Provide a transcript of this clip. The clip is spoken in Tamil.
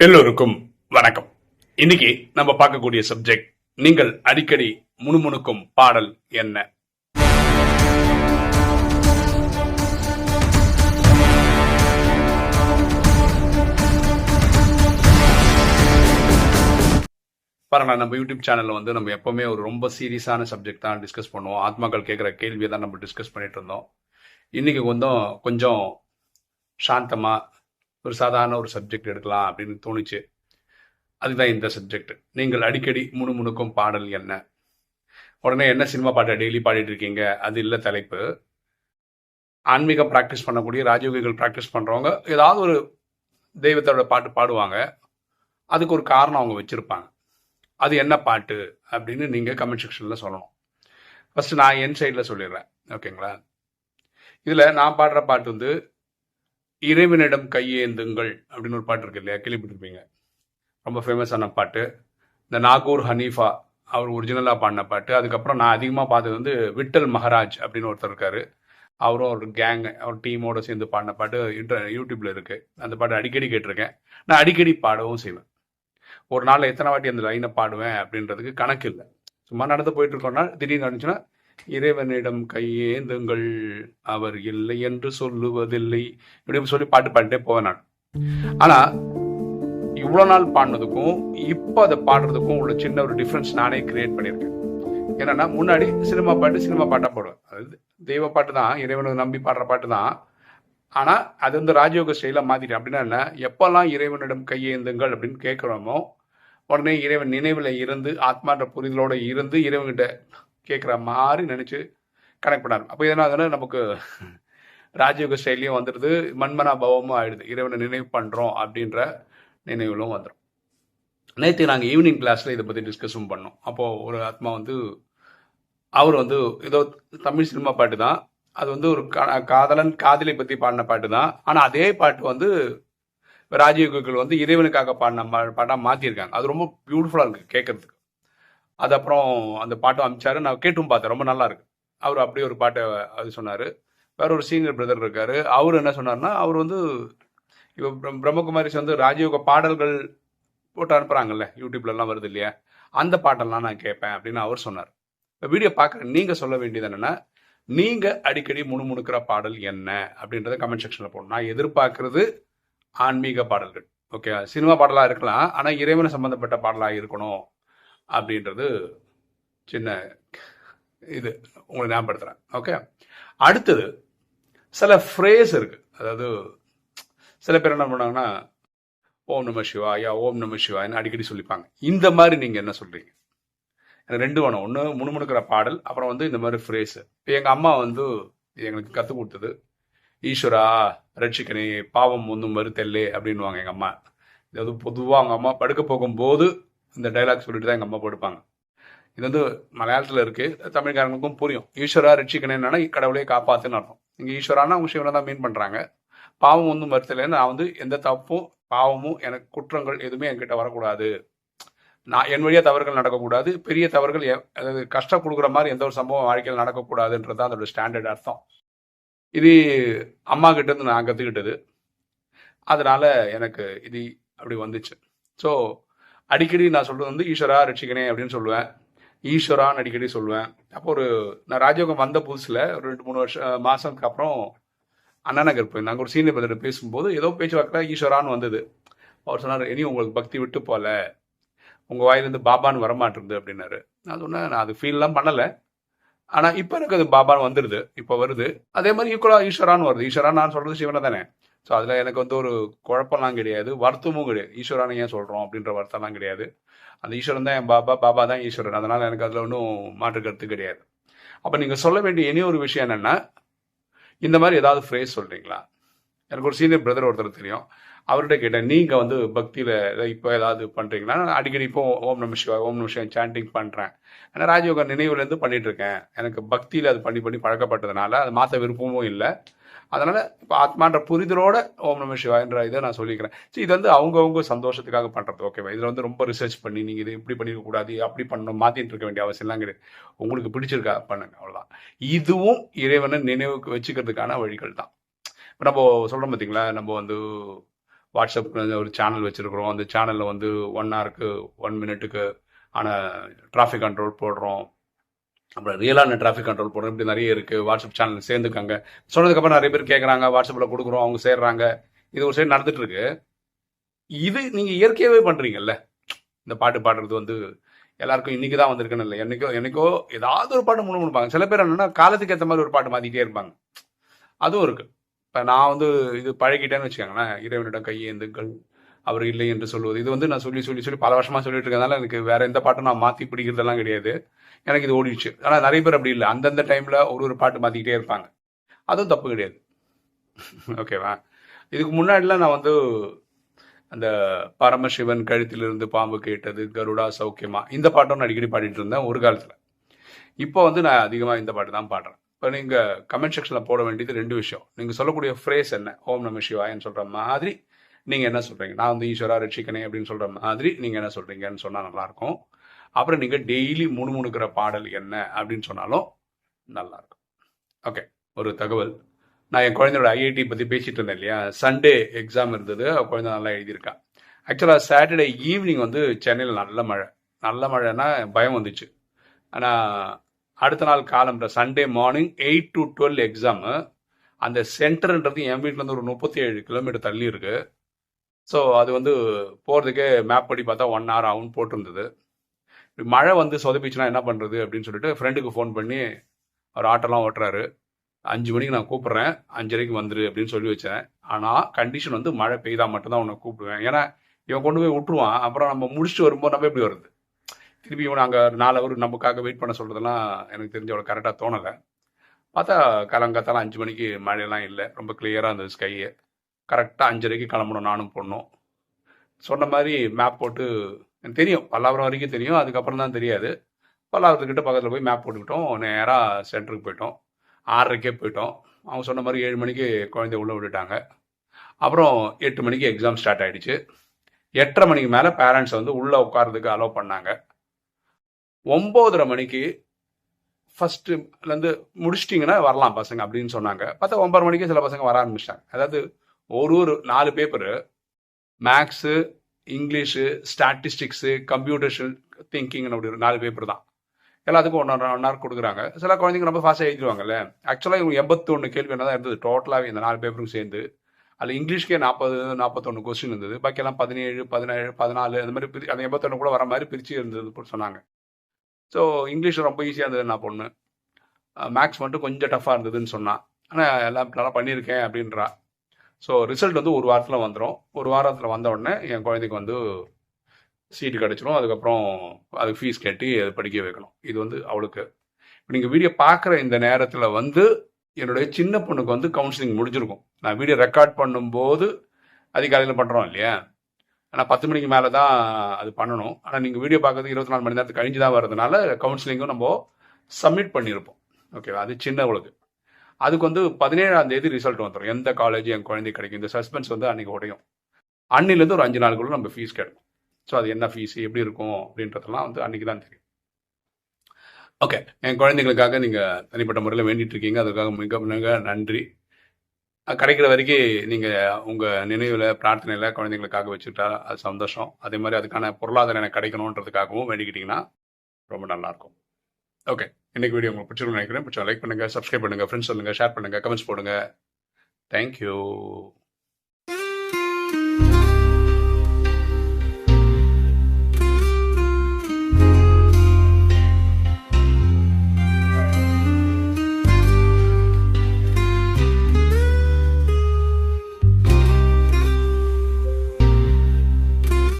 எல்லோருக்கும் வணக்கம். இன்னைக்கு நம்ம பார்க்கக்கூடிய சப்ஜெக்ட் நீங்கள் அடிக்கடி முணுமுணுக்கும் பாடல் என்ன? பாருங்களா நம்ம யூடியூப் சேனல்ல வந்து நம்ம எப்பவுமே ஒரு ரொம்ப சீரியஸான சப்ஜெக்ட் தான் டிஸ்கஸ் பண்ணுவோம். ஆத்மாக்கள் கேட்குற கேள்வியை தான் நம்ம டிஸ்கஸ் பண்ணிட்டு இருந்தோம். இன்னைக்கு கொஞ்சம் கொஞ்சம் சாந்தமா ஒரு சாதாரண ஒரு சப்ஜெக்ட் எடுக்கலாம் அப்படின்னு தோணுச்சு. அதுதான் இந்த சப்ஜெக்ட் நீங்கள் அடிக்கடி முணுமுணுக்கும் பாடல் என்ன? உடனே என்ன சினிமா பாட்டை டெய்லி பாடிட்டு இருக்கீங்க? அது இல்லை தலைப்பு. ஆன்மீகம் ப்ராக்டிஸ் பண்ணக்கூடிய ராஜயோகிகள் ப்ராக்டிஸ் பண்ணுறவங்க ஏதாவது ஒரு தெய்வத்தோட பாட்டு பாடுவாங்க. அதுக்கு ஒரு காரணம் அவங்க வச்சுருப்பாங்க. அது என்ன பாட்டு அப்படின்னு நீங்கள் கமெண்ட் செக்ஷனில் சொல்லணும். ஃபஸ்ட்டு நான் என் சைடில் சொல்லிடுறேன். ஓகேங்களா இதில் நான் பாடுற பாட்டு வந்து இறைவனிடம் கையேந்துங்கள் அப்படின்னு ஒரு பாட்டு இருக்கு இல்லையா? கேள்விப்பட்டிருப்பீங்க. ரொம்ப ஃபேமஸான பாட்டு. இந்த நாகூர் ஹனீஃபா அவர் ஒரிஜினலாக பாடின பாட்டு. அதுக்கப்புறம் நான் அதிகமாக பார்த்தது வந்து விட்டல் மகராஜ் அப்படின்னு ஒருத்தர் இருக்காரு. அவரும் ஒரு கேங் அவர் டீமோட சேர்ந்து பாடின பாட்டு இன்டர் யூடியூப்ல இருக்கு. அந்த பாட்டு அடிக்கடி கேட்டிருக்கேன். நான் அடிக்கடி பாடவும் செய்வேன். ஒரு நாள் எத்தனை வாட்டி அந்த லைனை பாடுவேன் அப்படின்றதுக்கு கணக்கு இல்லை. சும்மா நடந்து போயிட்டு இருக்கோம்னா திடீர்னு நடந்துச்சுன்னா இறைவனிடம் கையேந்துங்கள். அவர் இல்லை என்று சொல்லுவதில்லை. இப்படி சொல்லி பாட்டு பாடிட்டே போவேன் நான். ஆனா இவ்வளோ நாள் பாடினதுக்கும் இப்போ அதை பாடுறதுக்கும் உள்ள சின்ன ஒரு டிஃப்ரென்ஸ் நானே கிரியேட் பண்ணியிருக்கேன். என்னன்னா முன்னாடி சினிமா பாட்டு சினிமா பாட்டாக போடுவேன். அது தெய்வ பாட்டு தான் இறைவனை நம்பி பாடுற பாட்டு தான். ஆனால் அது வந்து ராஜயோக ஸ்டைலாக மாற்றிட்டேன் அப்படின்னா என்ன? எப்போல்லாம் இறைவனிடம் கையேந்துங்கள் அப்படின்னு கேட்குறோமோ உடனே இறைவன் நினைவில் இருந்து ஆத்மான்ற புரிதலோடு இருந்து இறைவன்கிட்ட கேட்குற மாதிரி நினச்சி கனெக்ட் பண்ணாரு. அப்போ எதனால நமக்கு ராஜயோக ஸ்டைலையும் வந்துடுது மண்மனா பவமும் ஆயிடுது. இறைவனை நினைவு பண்ணுறோம் அப்படின்ற நினைவுகளும் வந்துடும் நேற்று நாங்கள் ஈவினிங் கிளாஸில் இதை பற்றி டிஸ்கஸும் பண்ணோம். அப்போது ஒரு ஆத்மா வந்து அவர் வந்து ஏதோ தமிழ் சினிமா பாட்டு தான். அது வந்து ஒரு கா- காதலன் காதலை பற்றி பாடின பாட்டு தான். ஆனால் அதே பாட்டு வந்து ராஜயோகிகள் வந்து இறைவனுக்காக பாடின மா- பாட்டா மாற்றிருக்காங்க அது ரொம்ப பியூட்டிஃபுல்லாக இருக்குது கேட்கறதுக்கு அது அப்புறம் அந்த பாட்டும் அமிச்சாரு. நான் கேட்டும் பார்த்தேன். ரொம்ப நல்லா இருக்கு. அவர் அப்படியே ஒரு பாட்டை அது சொன்னார். வேற ஒரு சீனியர் பிரதர் இருக்காரு. அவர் என்ன சொன்னார்னா அவர் வந்து இப்போ பிரம்மகுமாரி வந்து ராஜயோக பாடல்கள் போட்டு அனுப்புகிறாங்கல்ல யூடியூப்லலாம் வருது இல்லையா? அந்த பாட்டெல்லாம் நான் கேட்பேன் அப்படின்னு அவர் சொன்னார். இப்போ வீடியோ பார்க்குற நீங்கள் சொல்ல வேண்டியது என்னென்னா நீங்கள் அடிக்கடி முணுமுணுக்கிற பாடல் என்ன அப்படின்றத கமெண்ட் செக்ஷனில் போடணும். நான் எதிர்பார்க்கறது ஆன்மீக பாடல்கள். ஓகே சினிமா பாடலாக இருக்கலாம். ஆனால் இறைவனை சம்பந்தப்பட்ட பாடலாக இருக்கணும். அப்படின்றது சின்ன இது உங்களை ஞாபகப்படுத்துறேன். ஓகே அடுத்தது சில ஃப்ரேஸ் இருக்கு. அதாவது சில பேர் என்ன பண்ணாங்கன்னா ஓம் நம சிவாயா ஓம் நம சிவாயன்னு அடிக்கடி சொல்லிப்பாங்க. இந்த மாதிரி நீங்க என்ன சொல்றீங்க? எனக்கு ரெண்டு வேணும். ஒன்று முணுமுணுக்கிற பாடல் அப்புறம் வந்து இந்த மாதிரி ஃப்ரேஸ் இப்போ எங்கள் அம்மா வந்து எங்களுக்கு கற்றுக் கொடுத்தது ஈஸ்வரா ரட்சிக்கனே பாவம் ஒன்றும் மறுத்தல்லே அப்படின்வாங்க எங்கள் அம்மா. இது பொதுவாக அவங்க அம்மா படுக்க போகும்போது இந்த டைலாக் சொல்லிட்டு தான் எங்கள் அம்மா போடுப்பாங்க இது வந்து மலையாளத்தில் இருக்குது தமிழ்காரங்களுக்கும் புரியும். ஈஸ்வரா ரட்சிக்கனேன்னா கடவுளே காப்பாத்துன்னு அர்த்தம். இங்கே ஈஸ்வரானா அவங்க சிவனை தான் மீன் பண்ணுறாங்க பாவம் ஒன்றும் மறுத்தலைன்னு நான் வந்து எந்த தப்பும் பாவமும் எனக்கு குற்றங்கள் எதுவுமே என்கிட்ட வரக்கூடாது. நான் என் வழியாக தவறுகள் நடக்கக்கூடாது. பெரிய தவறுகள் எ- அதாவது கஷ்டம் கொடுக்குற மாதிரி எந்த ஒரு சம்பவம் வாழ்க்கையில் நடக்கக்கூடாதுன்றது தான் அதோட ஸ்டாண்டர்ட் அர்த்தம். இது அம்மா கிட்டேருந்து நான் கற்றுக்கிட்டது அதனால் எனக்கு இது அப்படி வந்துச்சு. ஸோ அடிக்கடி நான் சொல்றது வந்து ஈஸ்வரா ரட்சிக்கனே அப்படின்னு சொல்லுவேன். ஈஸ்வரான்னு அடிக்கடி சொல்லுவேன். அப்போ ஒரு நான் ராஜயோகம் வந்த புதுசில் ஒரு ரெண்டு மூணு வருஷம் மாதத்துக்கு அப்புறம் அண்ணா நகர் நாங்கள் ஒரு சீனியர் பிரதர் பேசும்போது ஏதோ பேச்சுவாக்கில் ஈஸ்வரான்னு வந்தது. அவர் சொன்னார் இனி உங்களுக்கு பக்தி விட்டு போல. உங்கள் வாயிலிருந்து பாபான்னு வரமாட்டிருந்து அப்படின்னாரு. நான் சொன்னேன் நான் அது ஃபீல்லாம் பண்ணலை. ஆனால் இப்போ எனக்கு அது பாபான்னு வந்துடுது இப்போ வருது. அதே மாதிரி ஈக்குவலாக ஈஸ்வரான்னு வருது. ஈஸ்வரான் நான் சொல்கிறது சிவனை தானே. ஸோ அதில் எனக்கு வந்து ஒரு குழப்பம்லாம் கிடையாது. வருத்தமும் கிடையாது. ஈஸ்வரான ஏன் சொல்கிறோம் அப்படின்ற வருத்தம்லாம் கிடையாது. அந்த ஈஸ்வரன் தான் என் பாபா பாபா தான் ஈஸ்வரன். அதனால் எனக்கு அதில் ஒன்றும் மாற்று கருத்து கிடையாது. அப்போ நீங்கள் சொல்ல வேண்டிய இனி ஒரு விஷயம் என்னென்னா இந்த மாதிரி ஏதாவது ஃப்ரேஸ் சொல்கிறீங்களா எனக்கு ஒரு சீனியர் பிரதர் ஒருத்தர் தெரியும். அவர்கிட்ட கேட்டேன் நீங்கள் வந்து பக்தியில் இப்போ ஏதாவது பண்ணுறீங்களா நான் அடிக்கடி இப்போ ஓம் நம சிவா ஓம் நம சிவா சாண்டிங் பண்ணுறேன் ஏன்னா ராஜயோகா நினைவுலேருந்து பண்ணிகிட்ருக்கேன் இருக்கேன் எனக்கு பக்தியில் அது பண்ணி பண்ணி பழக்கப்பட்டதுனால அது மாற்ற விருப்பமும் இல்லை. அதனால் இப்போ ஆத்மான்ற புரிதலோட ஓம் நம சிவான்ற இதை நான் சொல்லிக்கிறேன். சரி இது வந்து அவங்கவுங்க சந்தோஷத்துக்காக பண்ணுறது ஓகேவா இதில் வந்து ரொம்ப ரிசர்ச் பண்ணி நீங்கள் இது இப்படி பண்ணிருக்கக்கூடாது அப்படி பண்ணணும் மாற்றிட்டு இருக்க வேண்டிய அவசியம்லாம் கிடையாது. உங்களுக்கு பிடிச்சிருக்கா பண்ணுங்க. அவ்வளோதான் இதுவும் இறைவனை நினைவுக்கு வச்சுக்கிறதுக்கான வழிகள் தான். இப்போ நம்ம சொல்கிறோம் பார்த்தீங்களா நம்ம வந்து வாட்ஸ்அப் ஒரு சேனல் வச்சுருக்குறோம். அந்த சேனலில் வந்து ஒன் ஹவருக்கு ஒன் மினிட்டுக்கு ஆன டிராஃபிக் கண்ட்ரோல் போடுறோம். அப்புறம் ரியலான டிராஃபிக் கண்ட்ரோல் போடுறோம். இப்படி நிறைய இருக்குது வாட்ஸ்அப் சேனல் சேர்ந்துக்காங்க. சொன்னதுக்கப்புறம் நிறைய பேர் கேட்குறாங்க வாட்ஸ்அப்பில் கொடுக்குறோம். அவங்க சேர்றாங்க. இது ஒரு சைடு நடந்துட்டு இது நீங்கள் இயற்கையாகவே பண்ணுறீங்கல்ல இந்த பாட்டு பாடுறது வந்து எல்லாருக்கும் இன்னைக்கு தான் வந்திருக்குன்னு இல்லை. என்னைக்கோ என்னைக்கோ ஏதாவது ஒரு பாட்டு முழு முடிப்பாங்க சில பேர் என்னன்னா காலத்துக்கு ஏற்ற மாதிரி ஒரு பாட்டு மாற்றிக்கிட்டே இருப்பாங்க. அதுவும் இருக்குது இப்போ நான் வந்து இது பழகிட்டேன்னு வச்சுக்கோங்களேன். இறைவனிடம் கையேந்துங்கள் அவர் இல்லை என்று சொல்வது. இது வந்து நான் சொல்லி சொல்லி சொல்லி பல வருஷமாக சொல்லிட்டு இருக்கறதுனால எனக்கு வேற எந்த பாட்டும் நான் மாற்றி பிடிக்கிறதெல்லாம் கிடையாது. எனக்கு இது ஓடிடுச்சு. ஆனால் நிறைய பேர் அப்படி இல்லை. அந்தந்த டைமில் ஒரு ஒரு பாட்டு மாற்றிக்கிட்டே இருப்பாங்க. அதுவும் தப்பு கிடையாது. ஓகேவா இதுக்கு முன்னாடிலாம் நான் வந்து அந்த பரமசிவன் கழுத்திலிருந்து பாம்பு கேட்டது கருடா சௌக்கியமா இந்த பாட்டும் நான் அடிக்கடி பாடிட்டு இருந்தேன் ஒரு காலத்தில். இப்போ வந்து நான் அதிகமாக இந்த பாட்டு தான் பாடுறேன். நீங்கள் கமெண்ட் செக்ஷனில் போட வேண்டியது ரெண்டு விஷயம். நீங்கள் சொல்லக்கூடிய ஃப்ரேஸ் என்ன? ஓம் நம சிவாயன்னு சொல்கிற மாதிரி நீங்கள் என்ன சொல்கிறீங்க நான் வந்து ஈஸ்வரா ரட்சிக்கனே அப்படின்னு சொல்கிற மாதிரி நீங்கள் என்ன சொல்கிறீங்கன்னு சொன்னால் நல்லாயிருக்கும். அப்புறம் நீங்கள் டெய்லி முணுமுணுக்கிற பாடல் என்ன அப்படின்னு சொன்னாலும் நல்லாயிருக்கும். ஓகே ஒரு தகவல். நான் என் குழந்தையோட ஐஐடி பற்றி பேசிகிட்டு இருந்தேன் இல்லையா? சண்டே எக்ஸாம் இருந்தது. குழந்தை நல்லா எழுதியிருக்கா. ஆக்சுவலாக சாட்டர்டே ஈவினிங் வந்து சென்னையில் நல்ல மழை. நல்ல மழைன்னா பயம் வந்துச்சு. ஆனால் அடுத்த நாள் காலம்புற Sunday morning eight to twelve exam அந்த சென்டர்ன்றது என் வீட்டிலேருந்து ஒரு முப்பத்தி ஏழு கிலோமீட்டர் தள்ளி இருக்கு. ஸோ அது வந்து போகிறதுக்கே மேப் படி பார்த்தா ஒன் ஹவர் ஆகும்னு போட்டிருந்தது. மழை வந்து சொதப்பிச்சுன்னா என்ன பண்ணுறது அப்படின்னு சொல்லிட்டு ஃப்ரெண்டுக்கு ஃபோன் பண்ணி அவர் ஆட்டோலாம் ஓட்டுறாரு. அஞ்சு மணிக்கு நான் கூப்பிட்றேன். அஞ்சரைக்கு வந்துரு அப்படின்னு சொல்லி வச்சேன். ஆனால் கண்டிஷன் வந்து மழை பெய்தா மட்டும்தான் உன்னை கூப்பிடுவேன். ஏன்னா இவன் கொண்டு போய் விட்டுருவான். அப்புறம் நம்ம முடிச்சுட்டு வரும்போது நம்ம எப்படி வருது திருப்பியும் நாங்கள் அங்கே நாலு அவர் நமக்காக வெயிட் பண்ண சொல்கிறதெல்லாம் எனக்கு தெரிஞ்ச அவ்வளோ கரெக்டாக தோணலை. பார்த்தா காலங்காத்தால அஞ்சு மணிக்கு மழையெல்லாம் இல்லை. ரொம்ப கிளியராக இருந்தது ஸ்கையை கரெக்டாக அஞ்சரைக்கு கிளம்பணும் நானும் பொண்ணும். சொன்ன மாதிரி மேப் போட்டு எனக்கு தெரியும் பல்லாவரம் வரைக்கும் தெரியும். அதுக்கப்புறம் தான் தெரியாது. பல்லாவரத்துக்கிட்ட பக்கத்தில் போய் மேப் போட்டுக்கிட்டோம் நேராக சென்டருக்கு போயிட்டோம். ஆறரைக்கே போயிட்டோம். அவங்க சொன்ன மாதிரி ஏழு மணிக்கு குழந்தைய உள்ளே விட்டுட்டாங்க. அப்புறம் எட்டு மணிக்கு எக்ஸாம் ஸ்டார்ட் ஆகிடுச்சு எட்டரை மணிக்கு மேலே பேரண்ட்ஸ் வந்து உள்ளே உட்கார்றதுக்கு அலோவ் பண்ணாங்க. ஒம்போதரை மணிக்கு ஃபஸ்ட்டுலேருந்து முடிச்சிட்டிங்கன்னா வரலாம் பசங்க அப்படின்னு சொன்னாங்க. பார்த்தா ஒன்பது மணிக்கு சில பசங்க வர ஆரம்பிச்சிட்டாங்க. அதாவது ஒரு ஒரு நாலு paper maths English statistics computation திங்கிங்னு அப்படி ஒரு நாலு பேப்பர் தான். எல்லாத்துக்கும் ஒன் ஒன் ஹவர் கொடுக்குறாங்க. சில குழந்தைங்க ரொம்ப ஃபாஸ்ட்டாக எழுதிடுவாங்கல்ல. ஆக்சுவலாக இவங்க எண்பத்தொன்று கேள்வி என்ன தான் இருந்தது டோட்டலாகவே இந்த நாலு பேப்பரும் சேர்ந்து. அதில் இங்கிலீஷ்க்கே நாற்பது நாற்பத்தொன்று கொஸ்டின் இருந்தது. பாக்கியெல்லாம் பதினேழு பதினேழு பதினாலு அந்த மாதிரி பிரி அந்த எண்பத்தொன்று கூட வர மாதிரி பிரித்து இருந்தது சொன்னாங்க. ஸோ இங்கிலீஷ் ரொம்ப ஈஸியாக இருந்தது நான் பொண்ணு. மேக்ஸ் மட்டும் கொஞ்சம் டஃப்பாக இருந்ததுன்னு சொன்னான் ஆனால் எல்லாம் நல்லா பண்ணியிருக்கேன் அப்படின்றா. ஸோ ரிசல்ட் வந்து ஒரு வாரத்தில் வந்துடும் ஒரு வாரத்தில் வந்த உடனே என் குழந்தைக்கு வந்து சீட்டு கிடச்சிரும். அதுக்கப்புறம் அதுக்கு ஃபீஸ் கட்டி அது படிக்க வைக்கணும். இது வந்து அவளுக்கு. நீங்கள் வீடியோ பார்க்குற இந்த நேரத்தில் வந்து என்னுடைய சின்ன பொண்ணுக்கு வந்து கவுன்சிலிங் முடிஞ்சிருக்கும். நான் வீடியோ ரெக்கார்ட் பண்ணும்போது அதிகாலையில் பண்ணுறோம் இல்லையா? ஆனால் பத்து மணிக்கு மேலே தான் அது பண்ணணும். ஆனால் நீங்கள் வீடியோ பார்க்கறது இருபத்தி நாலு மணி நேரத்துக்கு கழிஞ்சு தான் வரதுனால கவுன்சிலிங்கும் நம்ம சப்மிட் பண்ணியிருப்போம் ஓகேவா அது சின்னவளுக்கு அதுக்கு வந்து பதினேழாம் தேதி ரிசல்ட் வந்துடும் எந்த காலேஜ் என் குழந்தை கிடைக்கும். இந்த சஸ்பென்ஸ் வந்து அன்றைக்கி உடையும். அன்னிலேருந்து ஒரு அஞ்சு நாளுக்குள்ள நம்ம ஃபீஸ் கிடைக்கும். ஸோ அது என்ன ஃபீஸ் எப்படி இருக்கும் அப்படின்றதெல்லாம் வந்து அன்றைக்கி தான் தெரியும். ஓகே என் குழந்தைங்களுக்காக நீங்கள் தனிப்பட்ட முறையில் வேண்டிட்டு இருக்கீங்க. அதுக்காக மிக மிக நன்றி. கிடைக்கிற வரைக்கும் நீங்கள் உங்கள் நினைவில் பிரார்த்தனையில் குழந்தைங்களுக்காக வச்சுக்கிட்டா அது சந்தோஷம். அதே மாதிரி அதுக்கான பொருளாதாரம் எனக்கு கிடைக்கணுன்றதுக்காகவும் வேண்டிக்கிட்டிங்கன்னா ரொம்ப நல்லாயிருக்கும். ஓகே. இன்னைக்கு வீடியோ உங்களுக்கு பிடிச்சிருக்கும் நினைக்கிறேன். பிடிச்சா லைக் பண்ணுங்கள் சப்ஸ்கிரைப் பண்ணுங்கள் ஃப்ரெண்ட்ஸ் சொல்லுங்கள் ஷேர் பண்ணுங்கள் கமெண்ட்ஸ் போடுங்க. தேங்க்யூ